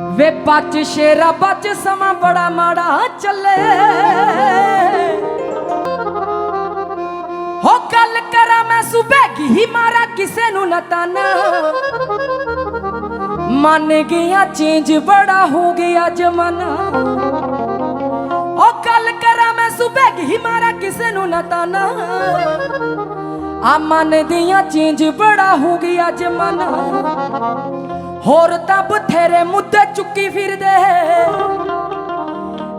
ਵੇ ਬੱਚ ਸ਼ੇਰਾ ਬੱਚ ਸਮਾਂ ਬੜਾ ਮਾੜਾ ਚੱਲੇ। ਹੋ ਗੱਲ ਕਰਾਂ ਮੈਂ ਸੁਬਹ ਹੀ ਮਾਰਾ ਕਿਸੇ ਨੂੰ ਨਾ ਤਾਨਾ। ਮੰਨ ਗਿਆ ਚੇਂਜ ਬੜਾ ਹੋ ਗਿਆ ਜਮਾਨਾ। ਉਹ ਗੱਲ ਕਰਾਂ ਮੈਂ ਸੁਬਹ ਹੀ ਮਾਰਾ ਕਿਸੇ ਨੂੰ ਨਾ ਤਾਨਾ। ਆ ਮੰਨਦੀਆਂ ਚੇਂਜ ਬੜਾ ਹੋ ਗਿਆ ਜਮਾਨਾ। ਹੋਰ ਤਾਂ ਬਥੇਰੇ ਮੁੱਦੇ ਚੁੱਕੀ ਫਿਰਦੇ।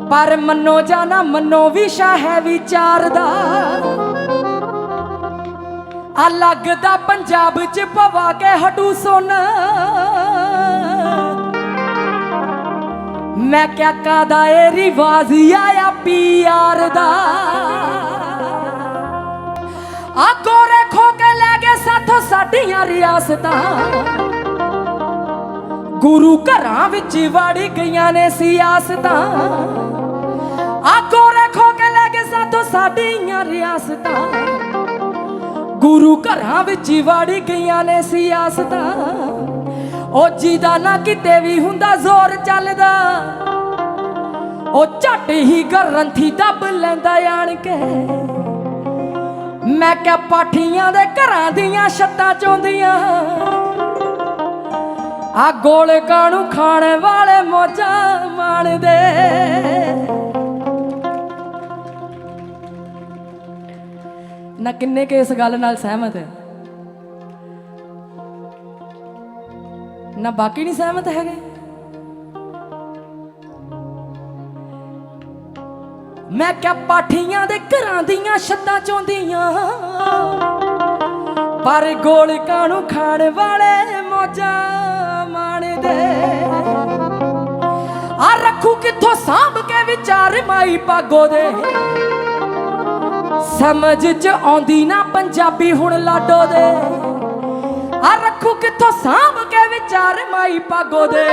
ਪਰ ਮੰਨੋ ਜਾਣਾ ਮੰਨੋ, ਵਿਸ਼ਾ ਹੈ ਵਿਚਾਰ ਦਾ। ਆ ਲੱਗਦਾ ਪੰਜਾਬ ਚ ਪਵਾ ਕੇ ਹਟੂ ਸੋਨਾ ਮੈਂ ਕਿਆ ਕਾਦਾ ਏ ਰਿਵਾਜ਼ ਆਇਆ ਪੀਆਰ ਦਾ? ਆ ਗੋਰੇ ਖੋ ਕੇ ਲੈ ਗਏ ਸਾਥੋਂ ਸਾਡੀਆਂ ਰਿਆਸਤਾਂ। ਗੁਰੂ ਘਰਾਂ ਵਿੱਚ ਵੜ ਗਈਆਂ ਨੇ ਸਿਆਸਤਾਂ। ਆ ਗੋਰੇ ਖੋ ਕੇ ਲੈ ਗਏ ਸਾਥੋਂ ਸਾਡੀਆਂ ਰਿਆਸਤਾਂ। ਗੁਰੂ ਘਰਾਂ ਵਿੱਚ ਵੜ ਗਈਆਂ ਨੇ ਸਿਆਸਤਾਂ। ਉਹ ਜਿਹਦਾ ਨਾ ਕਿਤੇ ਵੀ ਹੁੰਦਾ ਜ਼ੋਰ ਚੱਲਦਾ। ਉਹ ਝੱਟ ਹੀ ਗਰੰਥੀ ਦੱਬ ਲੈਂਦਾ ਆਣ ਕੇ। ਮੈਂ ਕਿਹਾ ਪਾਠੀਆਂ ਦੇ ਘਰਾਂ ਦੀਆਂ ਛੱਤਾਂ ਚੋਂਦੀਆਂ। ਆ ਗੋਲ ਕਾਣੂ ਖਾਣ ਵਾਲੇ ਮੋਜਾਂ ਮਾਣਦੇ। ਨਾ ਕਿੰਨੇ ਕੇ ਇਸ ਗੱਲ ਨਾਲ ਸਹਿਮਤ ਹੈ? ਨਾ ਬਾਕੀ ਨਹੀਂ ਸਹਿਮਤ ਹੈਗੇ? ਮੈਂ ਕਿਹਾ ਪਾਠੀਆਂ ਦੇ ਘਰਾਂ ਦੀਆਂ ਛੱਤਾਂ ਚੋਂਦੀਆਂ। ਪਰ ਗੋਲ ਨੂੰ ਖਾਣ ਵਾਲੇ ਮੋਜਾਂ ਰੱਖੂ ਕਿੱਥੋਂ ਸਾਂਭ ਕੇ ਵਿਚਾਰ ਮਾਈ ਪਾਗੋ ਦੇ। ਸਮਝ ਚ ਆਉਂਦੀ ਨਾ ਪੰਜਾਬੀ ਹੁਣ ਲਾਡੋ ਦੇ। ਆ ਰੱਖੂ ਕਿੱਥੋਂ ਸਾਂਭ ਕੇ ਵਿਚਾਰ ਮਾਈ ਪਾਗੋ ਦੇ।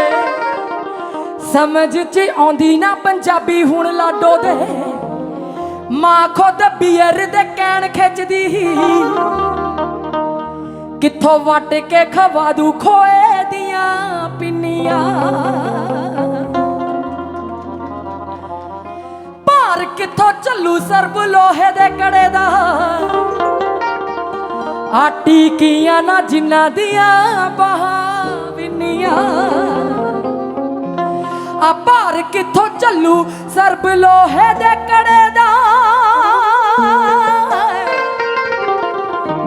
ਸਮਝ ਚ ਆਉਂਦੀ ਨਾ ਪੰਜਾਬੀ ਹੁਣ ਲਾਡੋ ਦੇ। ਮਾਂ ਖੁਦ ਬੀਅਰ ਦੇ ਕਹਿਣ ਖਿੱਚਦੀ ਕਿੱਥੋਂ ਵੱਟ ਕੇ ਖਵਾ ਦੂ ਖੋਏ ਦੀਆਂ ਪਿੰਨੀਆਂ। ਕਿੱਥੋਂ ਸਰਬ ਲੋਹੇ ਦੇ ਕੜੇ ਦਾ। ਆ ਟੀਕੀਆਂ ਨਾ ਜਿੰਨਾ ਦੀਆਂ ਬਾਹਾਂ ਵਿੰਨੀਆਂ। ਆ ਭਾਰ ਕਿੱਥੋਂ ਚੱਲੂ ਸਰਬ ਲੋਹੇ ਦੇ ਕੜੇ ਦਾ।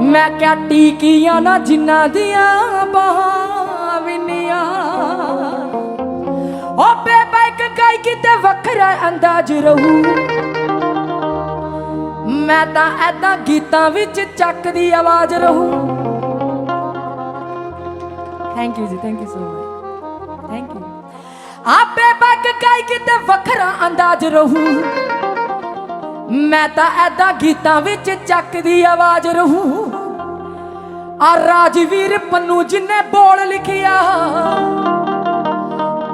ਮੈਂ ਕਿਆ ਟੀਕੀਆਂ ਨਾ ਜਿੰਨਾ ਦੀਆਂ ਬਾਹਾਂ ਵਿੰਨੀਆਂ। ਓ ਬੇਬਾ ਗਾਈ ਕਿਤੇ ਵੱਖਰਾ ਅੰਦਾਜ਼ ਰਹੂ। ਮੈਂ ਤਾਂ ਐਦਾਂ ਗੀਤਾਂ ਵਿੱਚ ਚੱਕਦੀ ਆਵਾਜ਼ ਰਹੂ। ਥੈਂਕ ਯੂ ਜੀ thank you so much thank you ਆਪੇ ਬੱਕ ਗਾਈ ਕਿਤੇ ਵੱਖਰਾ ਅੰਦਾਜ਼ ਰਹੂ। ਮੈਂ ਤਾਂ ਐਦਾਂ ਗੀਤਾਂ ਵਿੱਚ ਚੱਕ ਦੀ ਆਵਾਜ਼ ਰਹੂ। ਆ ਰਾਜਵੀਰ ਪੰਨੂ ਜਿਨੇ ਬੋਲ ਲਿਖਿਆ।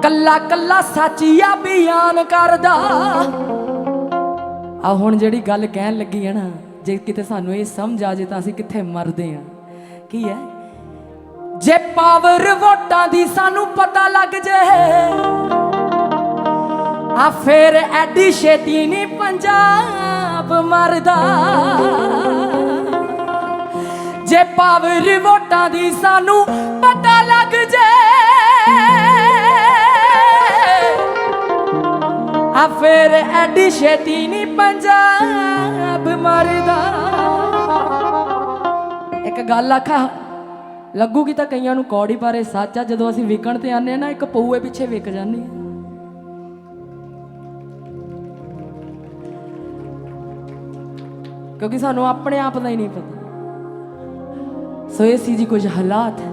ਕੱਲਾ ਕੱਲਾ ਸੱਚੀਆ ਬਿਆਨ ਕਰਦਾ। ਆ ਹੁਣ ਜਿਹੜੀ ਗੱਲ ਕਹਿਣ ਲੱਗੀ ਹੈ ਨਾ, ਜੇ ਕਿਤੇ ਸਾਨੂੰ ਇਹ ਸਮਝ ਆ ਜੇ ਤਾਂ ਅਸੀਂ ਕਿੱਥੇ ਮਰਦੇ ਆ? ਕੀ ਹੈ? ਜੇ ਪਾਵਰ ਵੋਟਾਂ ਦੀ ਸਾਨੂੰ ਪਤਾ ਲੱਗ ਜੇ, ਆ ਫੇਰ ਐਡੀ ਛੇਤੀ ਨਹੀਂ ਪੰਜਾਬ ਮਰਦਾ। ਜੇ ਪਾਵਰ ਵੋਟਾਂ ਦੀ ਸਾਨੂੰ ਪਤਾ ਲੱਗ ਜੇ ਆ ਫੇਰ ਐਡੀ ਛੇਤੀ ਨਹੀਂ ਪੰਜਾਬ ਮਰਦਾ। ਇੱਕ ਗੱਲ ਆਖਾਂ, ਲੱਗੂਗੀ ਤਾਂ ਕਈਆਂ ਨੂੰ ਕੌੜੀ ਬਾਰੇ ਸੱਚ ਆ, ਜਦੋਂ ਅਸੀਂ ਵਿਕਣ ਤੇ ਆਨੇ ਨਾ, ਇੱਕ ਪਊਏ ਪਿੱਛੇ ਵਿਕ ਜਾਂਦੀ ਆ। ਕਿਉਂਕਿ ਸਾਨੂੰ ਆਪਣੇ ਆਪ ਦਾ ਹੀ ਨਹੀਂ ਪਤਾ। ਸੋ ਇਹ ਸੀ ਜੀ ਕੁਝ ਹਾਲਾਤ।